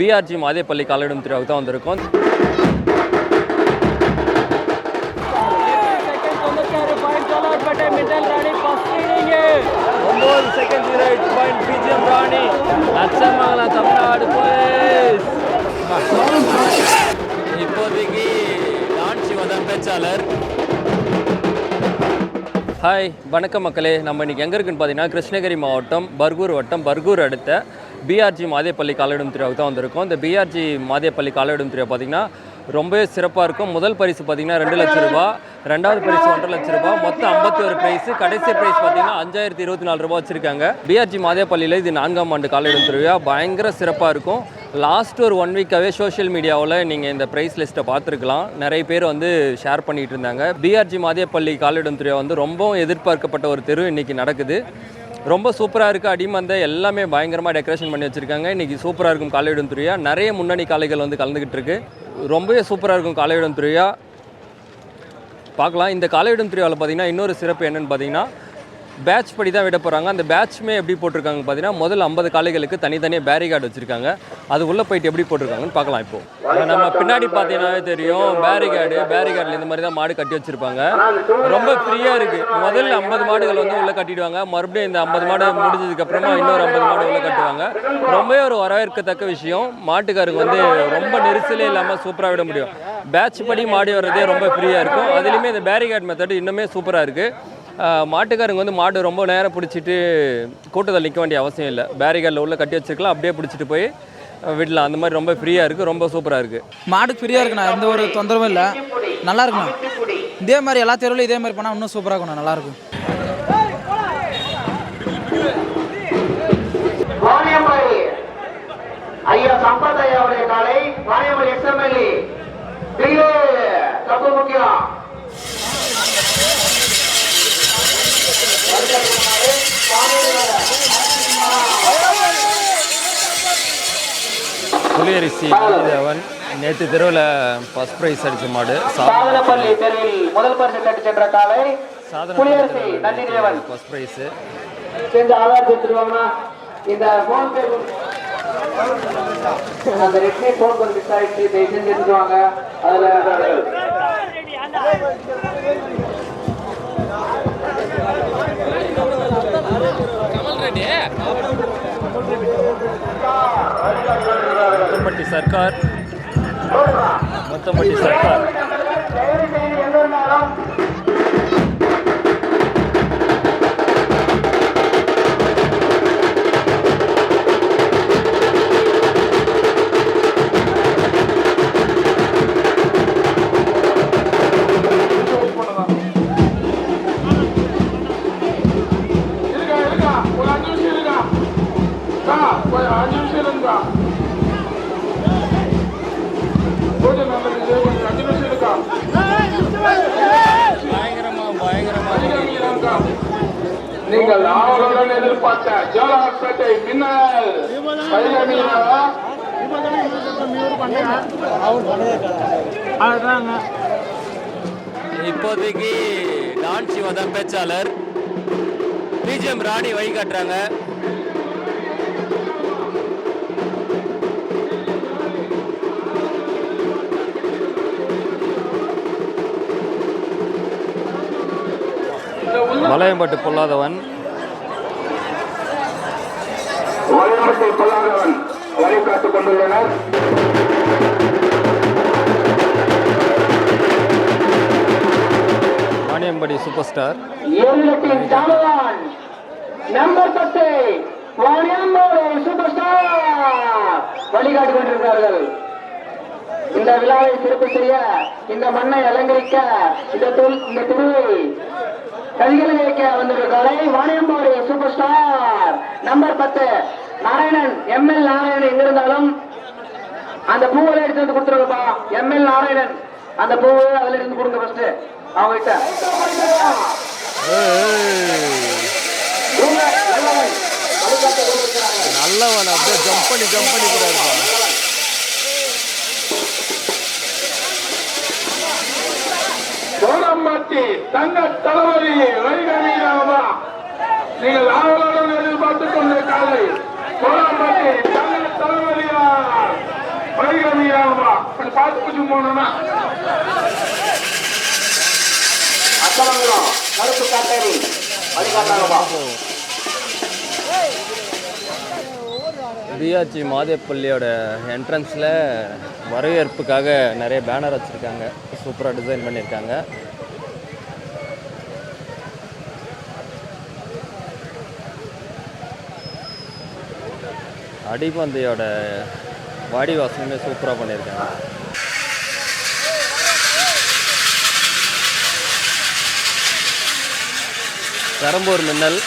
PRG Mathepalli காலிடம் திருவிழாவுக்கு தான் வந்திருக்கோம். ஒம்பது second zero eight point BGM Rani Latchamangalam Tamil Nadu police. இப்போதைக்கு நான் சிவதான் பேச்சாளர் ஹாய் வணக்கம் மக்களே. நம்ம இன்றைக்கி எங்கே இருக்குன்னு பார்த்தீங்கன்னா கிருஷ்ணகிரி மாவட்டம் பர்கூர் வட்டம் பர்கூர் அடுத்த பிஆர்ஜி மாதேப்பள்ளி காலிடம் திருவிழாவுக்கு தான் வந்திருக்கோம். இந்த பிஆர்ஜி மாதேப்பள்ளி காலிடம் திருவிழா பார்த்தீங்கன்னா ரொம்பவே சிறப்பாக இருக்கும். முதல் பரிசு பார்த்தீங்கன்னா ரெண்டு லட்ச ரூபா ரெண்டாவது பரிசு ஒன்றரை லட்ச ரூபா மொத்தம் ஐம்பத்தி ஒரு ப்ரைஸ் கடைசி ப்ரைஸ் பார்த்தீங்கன்னா அஞ்சாயிரத்தி இருபத்தி நாலு ரூபா வச்சிருக்காங்க. பிஆர்ஜி மாதேப்பள்ளியில் இது நான்காம் ஆண்டு காலிடம் திருவிழா பயங்கர சிறப்பாக இருக்கும். லாஸ்ட் ஒரு ஒன் வீக்காகவே சோஷியல் மீடியாவில் நீங்கள் இந்த ப்ரைஸ் லிஸ்ட்டை பார்த்துருக்கலாம் நிறைய பேர் வந்து ஷேர் பண்ணிகிட்டு இருந்தாங்க. பிஆர்ஜி மாதேப்பள்ளி காலிடம் திருவிழா வந்து ரொம்பவும் எதிர்பார்க்கப்பட்ட ஒரு தெரு இன்னைக்கு நடக்குது. ரொம்ப சூப்பராக இருக்குது அடிமந்த எல்லாமே பயங்கரமாக டெக்கரேஷன் பண்ணி வச்சுருக்காங்க. இன்றைக்கி சூப்பராக இருக்கும் காலையிடும் துறையாக நிறைய முன்னணி காலைகள் வந்து கலந்துக்கிட்டு இருக்குது ரொம்பவே சூப்பராக இருக்கும் காலையிடம் துறையா பார்க்கலாம். இந்த காலையிடம் திருவிழாவில் பார்த்தீங்கன்னா இன்னொரு சிறப்பு என்னென்னு பார்த்தீங்கன்னா பேட்ச் படி தான் விட போகிறாங்க அந்த பேட்ச்மே எப்படி போட்டிருக்காங்க பார்த்தீங்கன்னா முதல் ஐம்பது காளைகளுக்கு தனித்தனியாக பேரிகார்டு வச்சுருக்காங்க. அது உள்ளே போயிட்டு எப்படி போட்டிருக்காங்கன்னு பார்க்கலாம் இப்போது நம்ம பின்னாடி பார்த்தீங்கன்னாவே தெரியும் பேரிகார்டு பேரிகார்டில் இந்த மாதிரி தான் மாடு கட்டி வச்சுருப்பாங்க. ரொம்ப ஃப்ரீயாக இருக்குது முதல்ல ஐம்பது மாடுகள் வந்து உள்ளே கட்டிடுவாங்க. மறுபடியும் இந்த ஐம்பது மாடு முடிஞ்சதுக்கப்புறமா இன்னொரு ஐம்பது மாடு உள்ளே கட்டுவாங்க. ரொம்பவே ஒரு வரவேற்கத்தக்க விஷயம். மாட்டுக்காருக்கு வந்து ரொம்ப நெரிசலே இல்லாமல் சூப்பராக விட முடியும். பேட்ச் படி மாடி வர்றதே ரொம்ப ஃப்ரீயாக இருக்கும். அதுலேயுமே இந்த பேரிகார்டு மெத்தட் இன்னுமே சூப்பராக இருக்குது மாட்டுக்காரங்க வந்து மாடு ரொம்ப நேரம் பிடிச்சிட்டு கூட்டத்தில் நிற்க வேண்டிய அவசியம் இல்லை. பேரிகார்டில் உள்ள கட்டி வச்சிருக்கலாம். அப்படியே பிடிச்சிட்டு போய் விடலாம். அந்த மாதிரி ரொம்ப ஃப்ரீயாக இருக்குது ரொம்ப சூப்பராக இருக்குது மாடுக்கு ஃப்ரீயாக இருக்குண்ணா. எந்த ஒரு தொந்தரவும் இல்லை. நல்லா இருக்குண்ணா. இதே மாதிரி எல்லா தெருவிலும் இதே மாதிரி பண்ணால் இன்னும் சூப்பராக இருக்குண்ணா நல்லாயிருக்கும் ஐயா சம்பத் ஐயா அவருடைய காலை வாணியம்பாடி எக்ஸ்எம்எல்ஏ தப்பு முக்கியம். புலியரிசி தேவன் நேற்று தெருவில் ஃபஸ்ட் ப்ரைஸ் அடித்த மாடு சாதனப்பள்ளி தெருவில் முதல் பரிசு தட்டி சென்ற காலை புலியரசி நன்றி தேவன் ஃபஸ்ட் ப்ரைஸு சேர்ந்து ஆதார் கொடுத்துருவாங்கன்னா இந்த போன் பே அந்த ரெட்மி போன் கொஞ்சம் மிஸ் ஆயிடுச்சு. தயவு செஞ்சு எடுத்துவாங்க அதுல முத்தம்பட்டி சர்க்கார். முத்தம்பட்டி சர்க்கார். நீங்கள் ஆவலுடன் எதிர்பார்த்த ஜோலார்பேட்டை மின்னல். இப்போதைக்கு டான் சிவா தான் பேச்சாளர். பிஜிஎம் ராணி வழி மலையம்பட்டு பொல்லாதவன். வழிகாட்டுக் கொண்டுள்ளனர். வாணியம்படி சூப்பர் ஸ்டார் நம்பர் பத்து வாணியம்பாடி சூப்பர் ஸ்டார் வழிகாட்டி கொண்டிருக்கிறார்கள். இந்த விழாவை சிறப்பு செய்ய இந்த மண்ணை அலங்கரிக்க இந்த இந்த திருவை கதிகளை இயக்க வந்திருக்காரு வாணியம்பாடி சூப்பர் ஸ்டார் நம்பர் பத்து நாராயணன் எம்எல் நாராயணன் எங்க இருந்தாலும் அந்த பூவெல்லாம் எடுத்து வந்து கொடுத்துருங்கப்பா. எம்எல் நாராயணன் அந்த பூவை அதுல இருந்து கொடுங்க ஃபர்ஸ்ட் அவங்க கிட்ட நல்லவன். நல்லவன் அப்படியே ஜம்ப் பண்ணி ஜம்ப் பண்ணி கூட இருப்பான் தங்க தளபதி வைகவீராமா நீங்கள் ஆவலுடன் எதிர்பார்த்துக் கொண்ட காலை சோழம்பட்டி தங்க தளபதியா வழிகாமியாகுமா கொஞ்சம் பார்த்து கொஞ்சம் போனோம்னா. அத்தமங்கலம் கருப்பு காட்டேரி. வழிகாட்டாங்கப்பா பிஆர்ஜி மாதேப்பள்ளியோட என்ட்ரன்ஸில் வரவேற்புக்காக நிறைய பேனர் வச்சுருக்காங்க. சூப்பராக டிசைன் பண்ணியிருக்காங்க. அடிபந்தையோட வாடி வாசலுமே சூப்பராக பண்ணியிருக்காங்க. பெரம்பூர் மின்னல்.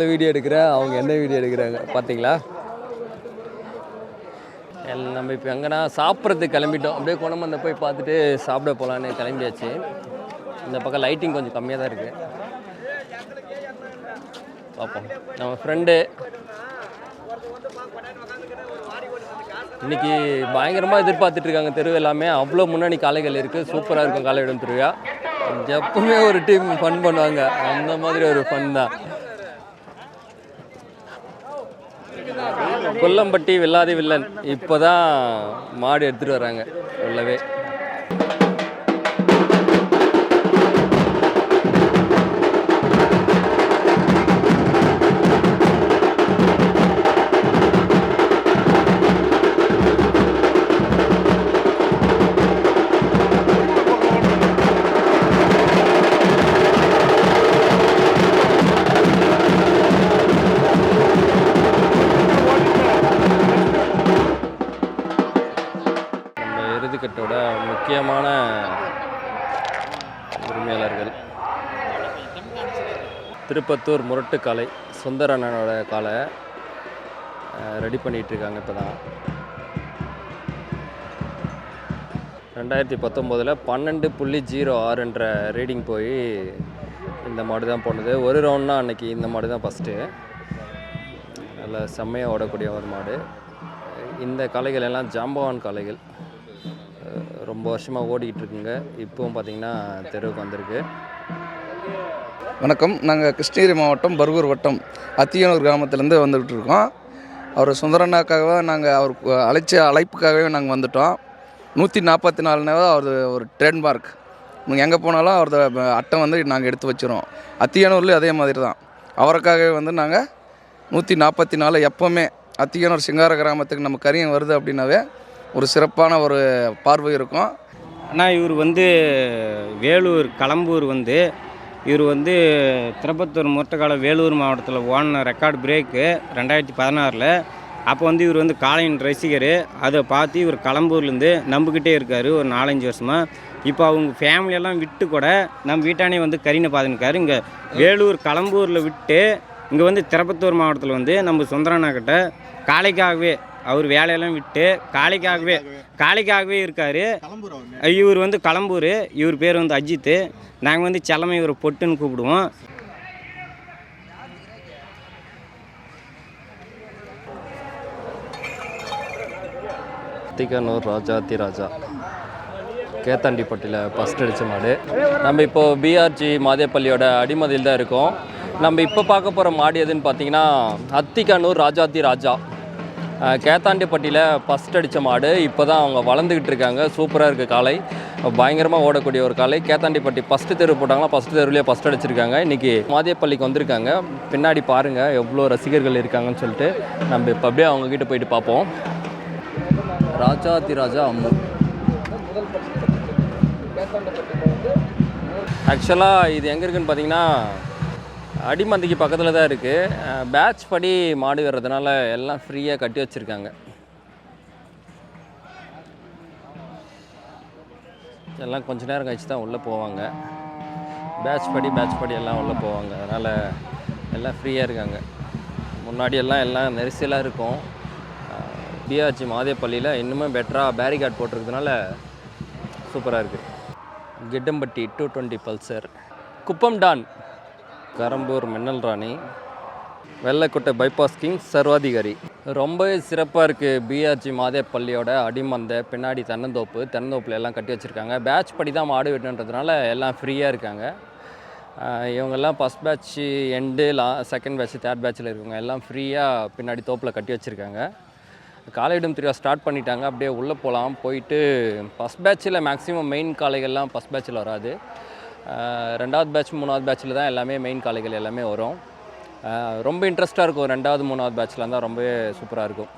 நான் வீடியோ எடுக்கிறேன். அவங்க என்ன வீடியோ எடுக்கிறாங்க பார்த்தீங்களா நம்ம இப்போ எங்கன்னா சாப்பிட்றதுக்கு கிளம்பிட்டோம். அப்படியே குணம் வந்த போய் பார்த்துட்டு சாப்பிட போகலான்னு கிளம்பியாச்சு. இந்த பக்கம் லைட்டிங் கொஞ்சம் கம்மியாக தான் இருக்குது பார்ப்போம். நம்ம ஃப்ரெண்டு இன்றைக்கி பயங்கரமாக எதிர்பார்த்துட்ருக்காங்க தெருவு எல்லாமே அவ்வளோ முன்னாடி காளைகள் இருக்குது சூப்பராக இருக்கும் காளையிடம் திருவிழா. எப்பவுமே ஒரு டீம் ஃபன் பண்ணுவாங்க. அந்த மாதிரி ஒரு ஃபன் தான். கொல்லம்பட்டி வில்லாதி வில்லன். இப்போதான் மாடு எடுத்துட்டு வராங்க உள்ளவே. திருப்பத்தூர் முரட்டு சுந்தர அண்ணனோட காலை ரெடி பண்ணிகிட்ருக்காங்க இருக்காங்க இப்போ தான் ரெண்டாயிரத்தி பத்தொம்போதில் பன்னெண்டு புள்ளி ஜீரோ ஆறுன்ற ரீடிங் போய் இந்த மாடு தான் போனது. ஒரு ரவுண்ட்னா அன்னைக்கு இந்த மாடு தான் ஃபஸ்ட்டு நல்ல செம்மையாக ஓடக்கூடிய ஒரு மாடு. இந்த காளைகள் எல்லாம் ஜாம்பவான் காளைகள். ரொம்ப வருஷமாக ஓடிக்கிட்டு இருக்குங்க. இப்போவும் பார்த்தீங்கன்னா தெருவுக்கு வந்திருக்கு. வணக்கம். நாங்கள் கிருஷ்ணகிரி மாவட்டம் பர்கூர் வட்டம் அத்தியனூர் கிராமத்துலேருந்து வந்துக்கிட்டு இருக்கோம். அவர் சுந்தரண்ணாக்காக நாங்கள் அவர் அழைச்ச அழைப்புக்காகவே நாங்கள் வந்துட்டோம். நூற்றி நாற்பத்தி நாலுனாவது அவரது ஒரு ட்ரேட்மார்க் நீங்கள் எங்கே போனாலும் அவரது அட்டை வந்து நாங்கள் எடுத்து வச்சுருவோம். அத்தியனூர்லேயும் அதே மாதிரி தான் அவருக்காகவே வந்து நாங்கள் நூற்றி நாற்பத்தி நாலு எப்போவுமே அத்தியனூர் சிங்கார கிராமத்துக்கு நம்ம கரியம் வருது அப்படின்னாவே ஒரு சிறப்பான ஒரு பார்வை இருக்கும். ஆனால் இவர் வந்து வேலூர் களம்பூர் வந்து இவர் வந்து திருப்பத்தூர் முரட்டக்கால வேலூர் மாவட்டத்தில் ஓடின ரெக்கார்டு பிரேக்கு ரெண்டாயிரத்தி பதினாறில். அப்போ வந்து இவர் வந்து காளையின் ரசிகர். அதை பார்த்து இவர் களம்பூர்லேருந்து நம்பிக்கிட்டே இருக்கார் ஒரு நாலஞ்சு வருஷமாக இப்போ அவங்க ஃபேமிலியெல்லாம் விட்டு கூட நம்ம வீட்டானே வந்து கரீனை பார்த்துருக்காரு இங்கே வேலூர் களம்பூரில் விட்டு இங்கே வந்து திருப்பத்தூர் மாவட்டத்தில் வந்து நம்ம சுந்தரண்ணா கிட்ட காளைக்காகவே அவர் வேலையெல்லாம் விட்டு காளைக்காகவே காளைக்காகவே இருக்கார். இவர் வந்து களம்பூர் இவர் பேர் வந்து அஜித்து நாங்கள் வந்து செல்லமை இவரை பொட்டுன்னு கூப்பிடுவோம். திகனூர் ராஜாத்தி ராஜா. கேத்தாண்டிப்பட்டியில் ஃபஸ்ட் அடித்த மாடு. நம்ம இப்போது பிஆர்ஜி மாதேப்பள்ளியோட அடிமதியில் தான் இருக்கோம். நம்ம இப்போ பார்க்க போகிற மாடு எதுன்னு பார்த்தீங்கன்னா அத்திகனூர் ராஜாதி ராஜா. கேத்தாண்டிப்பட்டியில் ஃபஸ்ட் அடித்த மாடு. இப்போ தான் அவங்க வளர்ந்துக்கிட்டு இருக்காங்க. சூப்பராக இருக்குது காலை பயங்கரமாக ஓடக்கூடிய ஒரு காலை கேத்தாண்டிப்பட்டி ஃபஸ்ட்டு தெரு போட்டாங்களா? ஃபஸ்ட்டு தெருவிலே ஃபஸ்ட் அடிச்சிருக்காங்க. இன்றைக்கி மாதேப்பள்ளிக்கு வந்திருக்காங்க. பின்னாடி பாருங்கள் எவ்வளோ ரசிகர்கள் இருக்காங்கன்னு சொல்லிட்டு. நம்ம இப்போ அப்படியே அவங்கக்கிட்ட போயிட்டு பார்ப்போம். ராஜா ராஜா அம்மு. ஆக்சுவலாக இது எங்கே இருக்குன்னு பார்த்தீங்கன்னா அடிமந்திக்கு பக்கத்தில் தான் இருக்குது பேட்ச் படி மாடு வர்றதுனால எல்லாம் ஃப்ரீயாக கட்டி வச்சுருக்காங்க. எல்லாம் கொஞ்ச நேரம் கழிச்சு தான் உள்ளே போவாங்க. பேட்ச் படி பேட்ச் படி எல்லாம் உள்ளே போவாங்க. அதனால் எல்லாம் ஃப்ரீயாக இருக்காங்க. முன்னாடி எல்லாம் எல்லாம் நெரிசலாக இருக்கும். பிஆர்ஜி மாதேப்பள்ளியில் இன்னுமே பெட்டராக பேரிகார்ட் போட்டிருக்கிறதுனால சூப்பராக இருக்குது Kittampatti two twenty Pulsar Kuppam don. Karambur மின்னல் ராணி. வெள்ளைக்கோட்டை பைபாஸ் கிங் சர்வாதிகாரி. ரொம்பவே சிறப்பாக இருக்குது பிஆர்ஜி மாதே பள்ளியோட அடிமந்த பின்னாடி தென்னந்தோப்பு தென்னந்தோப்பில் எல்லாம் கட்டி வச்சுருக்காங்க. பேட்ச் படி தான் மாடு வெட்டுன்றதுனால எல்லாம் ஃப்ரீயாக இருக்காங்க. இவங்கெல்லாம் ஃபஸ்ட் பேட்ச் எண்டு லா செகண்ட் பேட்ச் தேர்ட் பேட்சில் இருக்கவங்க எல்லாம் ஃப்ரீயாக பின்னாடி தோப்பில் கட்டி வச்சுருக்காங்க. காலையிடம் திருவா ஸ்டார்ட் பண்ணிட்டாங்க. அப்படியே உள்ளே போகலாம் போயிட்டு ஃபஸ்ட் பேட்சில் மேக்ஸிமம் மெயின் காளைகள்லாம் ஃபஸ்ட் பேட்சில் வராது. ரெண்டாவது பேட்ச் மூணாவது பேட்சில் தான் எல்லாமே மெயின் காளைகள் எல்லாமே வரும். ரொம்ப இன்ட்ரெஸ்ட்டாக இருக்கும். ரெண்டாவது மூணாவது பேட்சில் இருந்தால் ரொம்பவே சூப்பராக இருக்கும்.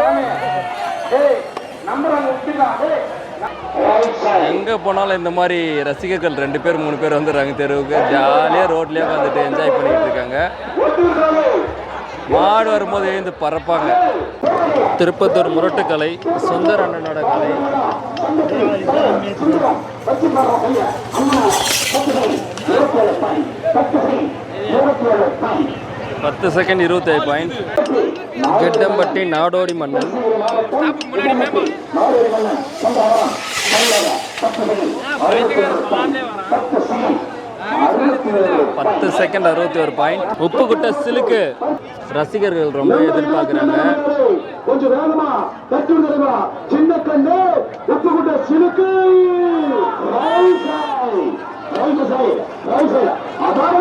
தானே எங்கே போனாலும் இந்த மாதிரி ரசிகர்கள் ரெண்டு பேர் மூணு பேர் வந்துடுறாங்க தெருவுக்கு. ஜாலியாக ரோட்லேயே உட்காந்துட்டு என்ஜாய் பண்ணிகிட்டு இருக்காங்க. மாடு வரும்போது எழுந்து பறப்பாங்க. திருப்பத்தூர் முரட்டுக்கலை சுந்தர் அண்ணனோட கலை பத்து செகண்ட் இருபத்தேழு பாயிண்ட் கெட்டம்பட்டி நாடோடி மன்னன். பத்து செகண்ட் அறுபத்தி ஒரு பாயிண்ட் உப்புக்குட்ட சிலுக்கு ரசிகர்கள் ரொம்ப எதிர்பார்க்கிறாங்க. கொஞ்சம் வேகமா தட்டி விடுறா சின்ன கண்ணு உப்புக்குட்ட சிலுக்கு. Right side right side right side அதான்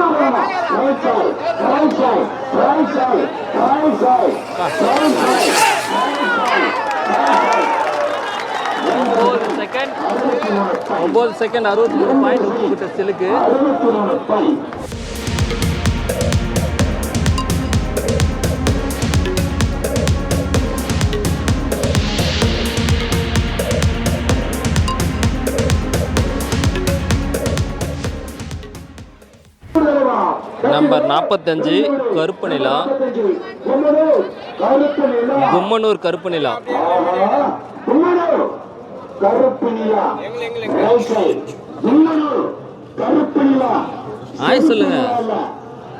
right side right side right side right side right side ஒம்பது செகண்ட் ஒம்பது செகண்ட் அறுபத்தி மூணு பாயிண்ட் உப்புக்குட்ட சிலுக்கு. நம்பர் நாற்பத்தஞ்சு கருப்பு நிலா. கும்மனூர் கருப்பு நிலா. கருப்பு நிலா கும்மனூர் கருப்பு நிலா ஆய் சொல்லுங்க.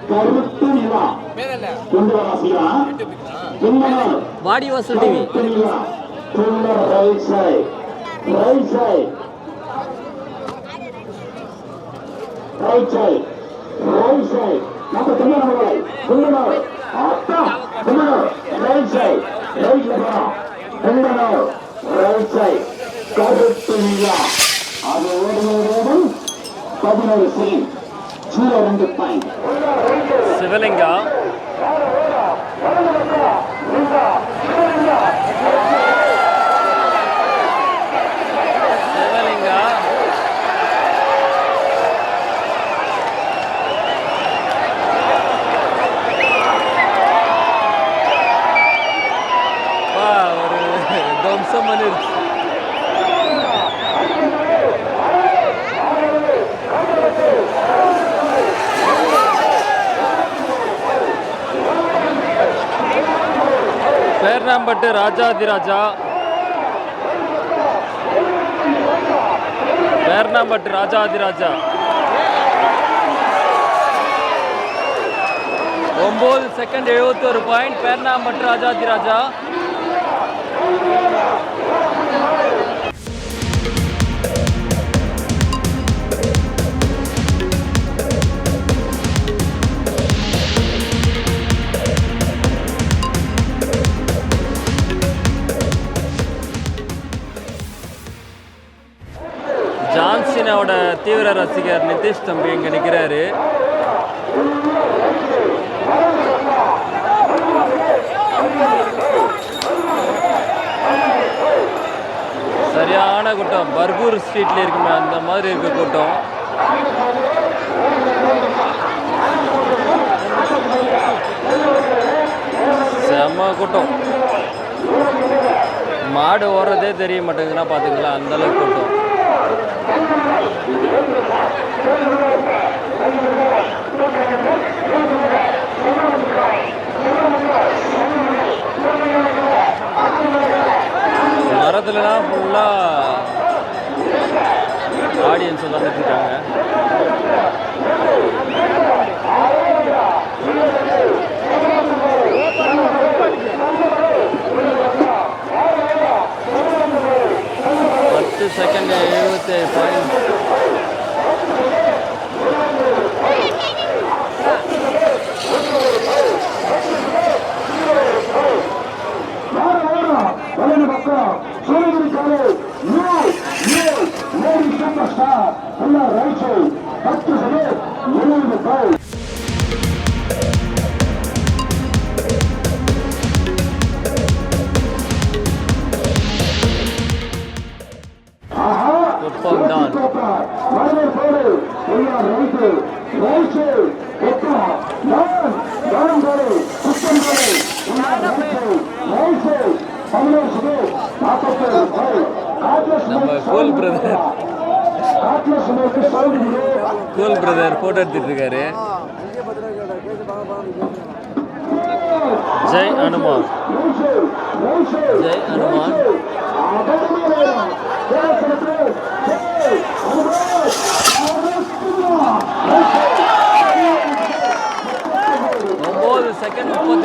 கருப்பு நிலா கொண்டு கும்மனூர் வாடி வாசல் TV. Right side right side right side right side நம்ம சைடு போறோம் ரைட் சைடு கருப்பு நிலா அது ஓடுவது பதினோரு செகண்ட் ஜீரோ ரெண்டு பாயிண்ட் சிவலிங்கா சிவலிங்கா பேர்னாம்பட்டு ராஜாதிராஜா. வேர்ணாம்பட்டு ராஜாதிராஜா. ஒம்பது செகண்ட் எழுபத்தி ஒரு பாயிண்ட் பேர்ணாம்பட்டு ராஜாதிராஜா. ரசிகர் தம்பி இங்கே நிற்கிறாரு சரியான கூட்டம். பர்கூர் ஸ்ட்ரீட்ல இருக்குமே அந்த மாதிரி இருக்க கூட்டம். செம்ம கூட்டம். மாடு ஓடுறதே தெரிய மாட்டேங்குதுன்னா பார்த்துக்கலாம் அந்த அளவுக்கு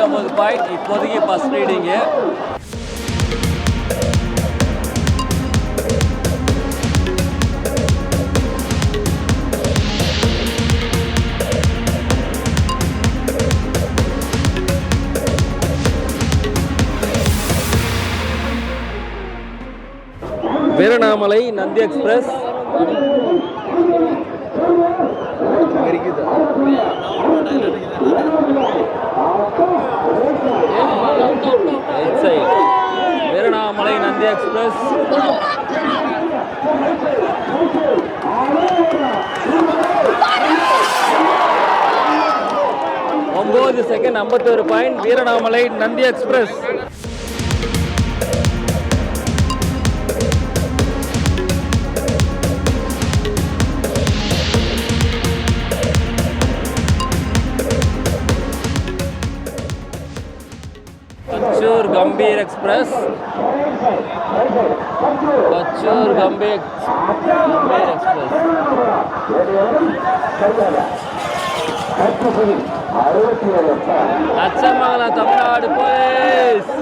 ஒம்பது பாயிண்ட் இப்போதைக்கு first reading Veeranamalai Nandi express. Right Nandi express. ஒம்பது second ஐம்பத்தொரு point Veeranamalai Nandi express. Kachur Gambhir express Kachur Gambhir Gambhir express Achamangalam Tamil Nadu police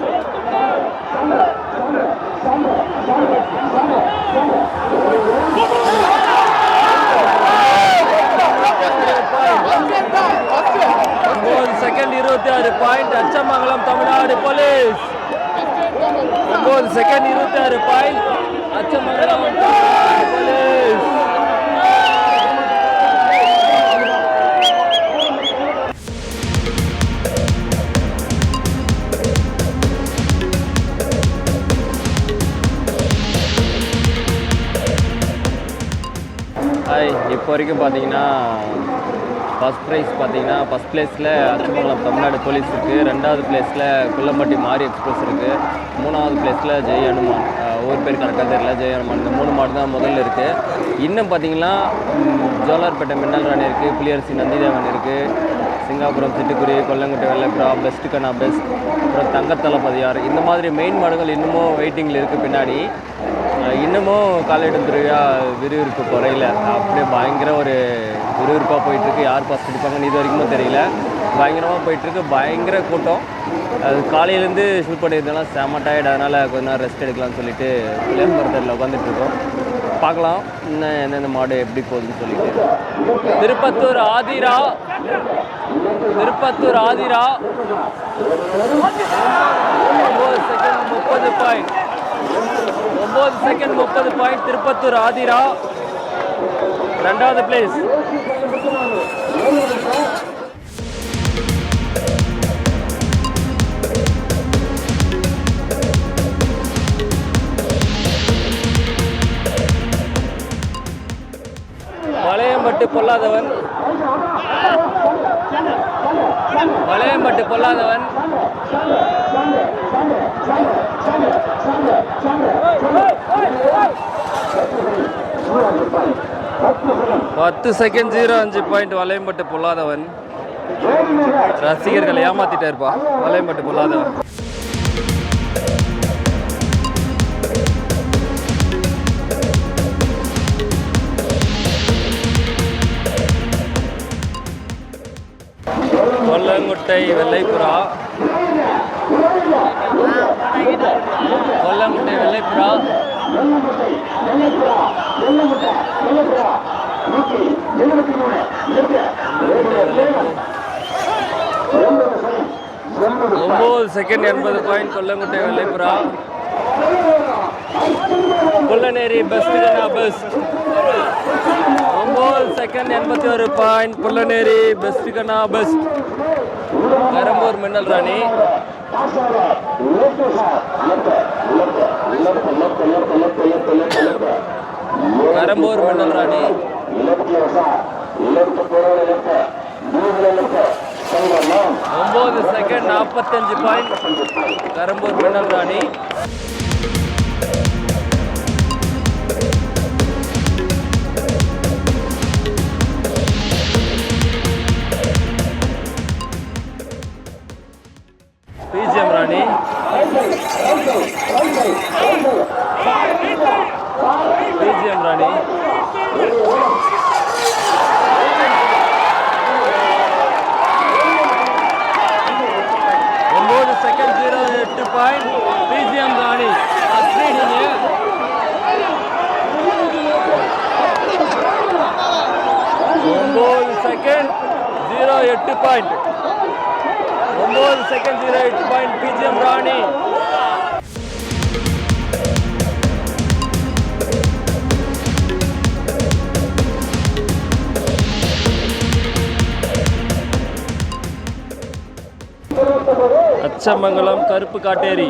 ஒன்பது செகண்ட் இருபத்தி ஆறு point Achamangalam Tamil Nadu police goal second இருபத்தி ஆறு point Achamangalam hi இப்போ வரைக்கும் பார்த்தீங்கன்னா first prize பார்த்தீங்கன்னா ஃபஸ்ட் பிளேஸில் அச்சமங்கலம் தமிழ்நாடு போலீஸ் இருக்குது ரெண்டாவது பிளேஸில் குள்ளம்பட்டி மாரி எக்ஸ்பிரஸ் இருக்குது மூணாவது பிளேஸில் ஜெய் ஹனுமான் ஒரு ஊர் பேர் கரெக்டாக தெரியல ஜெய் அனுமான். இந்த மூணு மாடு தான் முதல்ல இருக்குது இன்னும் பார்த்தீங்கன்னா ஜோலார்பேட்டை மின்னல் ராணி இருக்குது புளியரசி நந்திதேவன் இருக்குது சிங்காபுரம் சிட்டுக்குருவி கொல்லங்குட்டை வெள்ளப்புறா பெஸ்ட் கண்ணா பெஸ்ட் அப்புறம் தங்கத்தளபதியார் இந்த மாதிரி மெயின் மாடுகள் இன்னமும் வெயிட்டிங்கில் இருக்குது பின்னாடி. இன்னமும் காலையிடம் திருவிழா விறுவிறுப்பு குறையில. அப்படியே பயங்கர ஒரு விறுவிறுப்பாக போயிட்டுருக்கு. யார் ஃபஸ்ட் எடுப்பாங்கன்னு இது வரைக்குமே தெரியல. பயங்கரமாக போயிட்டுருக்கு. பயங்கர கூட்டம். அது காலையிலேருந்து ஷூட் பண்ணியிருந்தெல்லாம் செம்ம டயர்ட் அதனால் கொஞ்ச நேரம் ரெஸ்ட் எடுக்கலாம்னு சொல்லிட்டு புளியம்பரத்தில் உட்காந்துட்டு உட்காந்துட்ருக்கோம் பார்க்கலாம். இன்னும் எந்தெந்த மாடு எப்படி போகுதுன்னு சொல்லிட்டு. திருப்பத்தூர் ஆதிரா. திருப்பத்தூர் ஆதிரா. ஒம்பது செகண்ட் முப்பது பாயிண்ட் ஒம்பது செகண்ட் முப்பது பாயிண்ட் திருப்பத்தூர் ஆதிரா. ரெண்டாவது பிளேஸ் வளையம்பட்டு பொல்லாதவன். வளையம்பட்டு பொல்லாதவன். பத்து செகண்ட் ஜீரோ அஞ்சு பாயிண்ட் வளையம்பட்டு பொல்லாதவன். ரசிகர்களை ஏமாத்திட்டே இருப்பா வளையம்பட்டு பொல்லாதவன். கொல்லங்குட்டை வெள்ளைப்புறா. கொல்லங்குட்டை வெள்ளைப்புறா. ஒம்பது செகண்ட் எண்பது பாயிண்ட் கொல்லங்குட்டை வெள்ளைப்புறா. புல்லநேரி பெஸ்ட் பெஸ்ட் ஒம்பது செகண்ட் எண்பத்தி ஒரு பாயிண்ட் புள்ளநேரி பெஸ்ட் கண்ணா பெஸ்ட் பெரம்பூர் மின்னல் ராணி. பெரம்பூர் மின்னல் ராணி. ஒம்பது செகண்ட் நாற்பத்தஞ்சு பாயிண்ட் பெரம்பூர் மின்னல் ராணி பிஜிஎம் ராணி பிஜிஎம் ராணி ஒம்பது செகண்ட் ஜீரோ எட்டு பாயிண்ட் பிஜிஎம் ராணி அஸ்வினிங்க ஒம்பது செகண்ட் ஜீரோ எட்டு பாயிண்ட் ஒம்பது செகண்ட் ஜீரோ எட்டு பாயிண்ட் பிஜிஎம் ராணி. அச்சமங்கலம் கருப்பு காட்டேரி.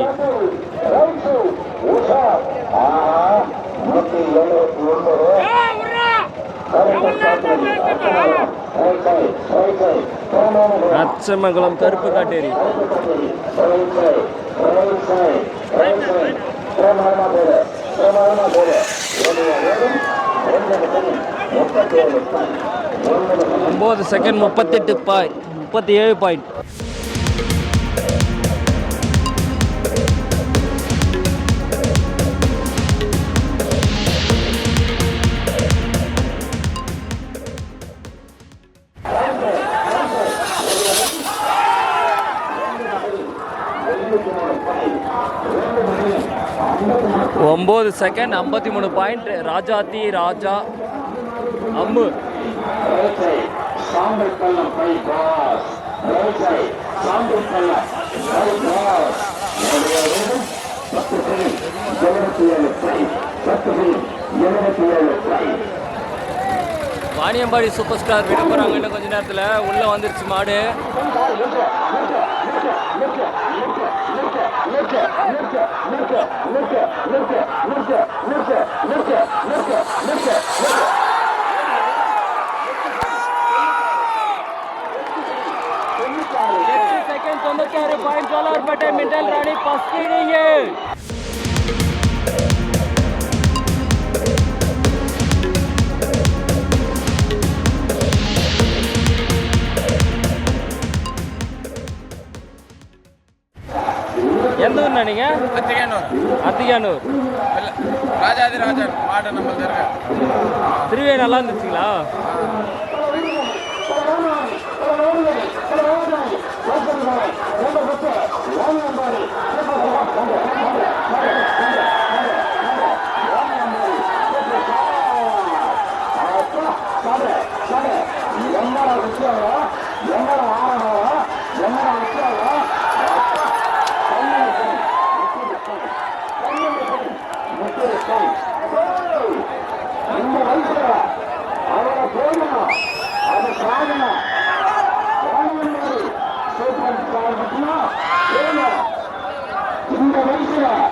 அச்சமங்கலம் கருப்பு காட்டேரி. ஒம்பது செகண்ட் முப்பத்தெட்டு பாய் முப்பத்தி ஏழு பாயிண்ட் ஒம்பது செகண்ட் ஐம்பத்தி மூணு point Rajathi Raja. Ammu Vaniyambadi super star விட போகிறாங்க இன்னும் கொஞ்ச நேரத்தில். உள்ளே வந்துருச்சு மாடு. எட்டு செகண்ட் தொண்ணூத்தாறு பாயிண்ட் சோலார்பேட்டை மின்னல் ராணி ஃபர்ஸ்ட் எந்த ஊர்ண்ணா நீங்க? அத்திகானூர். ராஜாதி ராஜன் மாடு நம்ம இருக்க திருவே நல்லா இருந்துச்சுங்களா?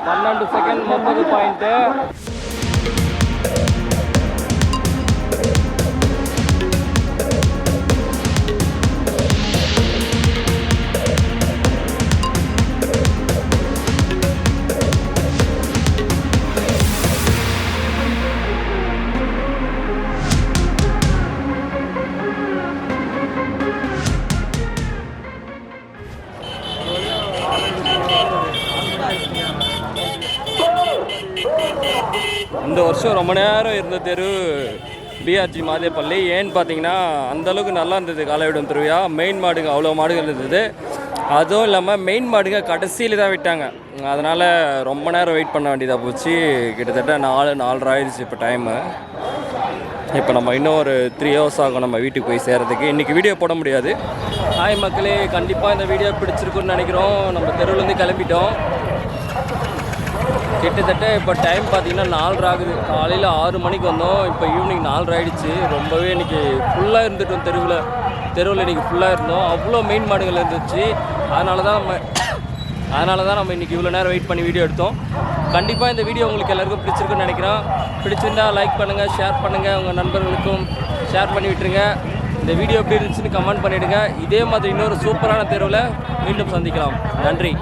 பன்னெண்டு செகண்ட் முப்பது பாயிண்ட்டு ரொம்ப நேரம் இருந்த தெரு பிஆர்ஜி மாதேப்பள்ளி. ஏன்னு பார்த்தீங்கன்னா அந்தளவுக்கு நல்லா இருந்தது காலைவிடம் திருவிழா. மெயின் மாடுங்க அவ்வளோ மாடுகள் இருந்தது. அதுவும் இல்லாமல் மெயின் மாடுங்க கடைசியில் தான் விட்டாங்க. அதனால் ரொம்ப நேரம் வெயிட் பண்ண வேண்டியதாக போச்சு. கிட்டத்தட்ட நாலு நாலரை ஆயிடுச்சு இப்போ டைமு இப்போ நம்ம இன்னும் ஒரு த்ரீ ஹவர்ஸ் ஆகும் நம்ம வீட்டுக்கு போய் சேர்றதுக்கு. இன்றைக்கி வீடியோ போட முடியாது. ஹாய் மக்களே கண்டிப்பாக இந்த வீடியோ பிடிச்சிருக்குன்னு நினைக்கிறோம். நம்ம தெருவுலேருந்து கிளம்பிட்டோம். கிட்டத்தட்ட இப்போ டைம் பார்த்தீங்கன்னா நாலரை ஆகுது. காலையில் ஆறு மணிக்கு வந்தோம். இப்போ ஈவினிங் நாலரை ஆகிடுச்சு ரொம்பவே இன்றைக்கி ஃபுல்லாக இருந்துட்டோம் தெருவில். தெருவில் இன்னைக்கு ஃபுல்லாக இருந்தோம். அவ்வளோ மெயின் மாடுகள் இருந்துச்சு. அதனால தான் நம்ம அதனால தான் நம்ம இன்றைக்கி இவ்வளோ நேரம் வெயிட் பண்ணி வீடியோ எடுத்தோம். கண்டிப்பாக இந்த வீடியோ உங்களுக்கு எல்லாருக்கும் பிடிச்சிருக்குன்னு நினைக்கிறோம். பிடிச்சிருந்தா லைக் பண்ணுங்கள் ஷேர் பண்ணுங்கள் உங்கள் நண்பர்களுக்கும் ஷேர் பண்ணி விட்டுருங்க. இந்த வீடியோ எப்படி இருந்துச்சுன்னு கமெண்ட் பண்ணிவிடுங்க இதே மாதிரி இன்னொரு சூப்பரான தெருவில் மீண்டும் சந்திக்கலாம். நன்றி.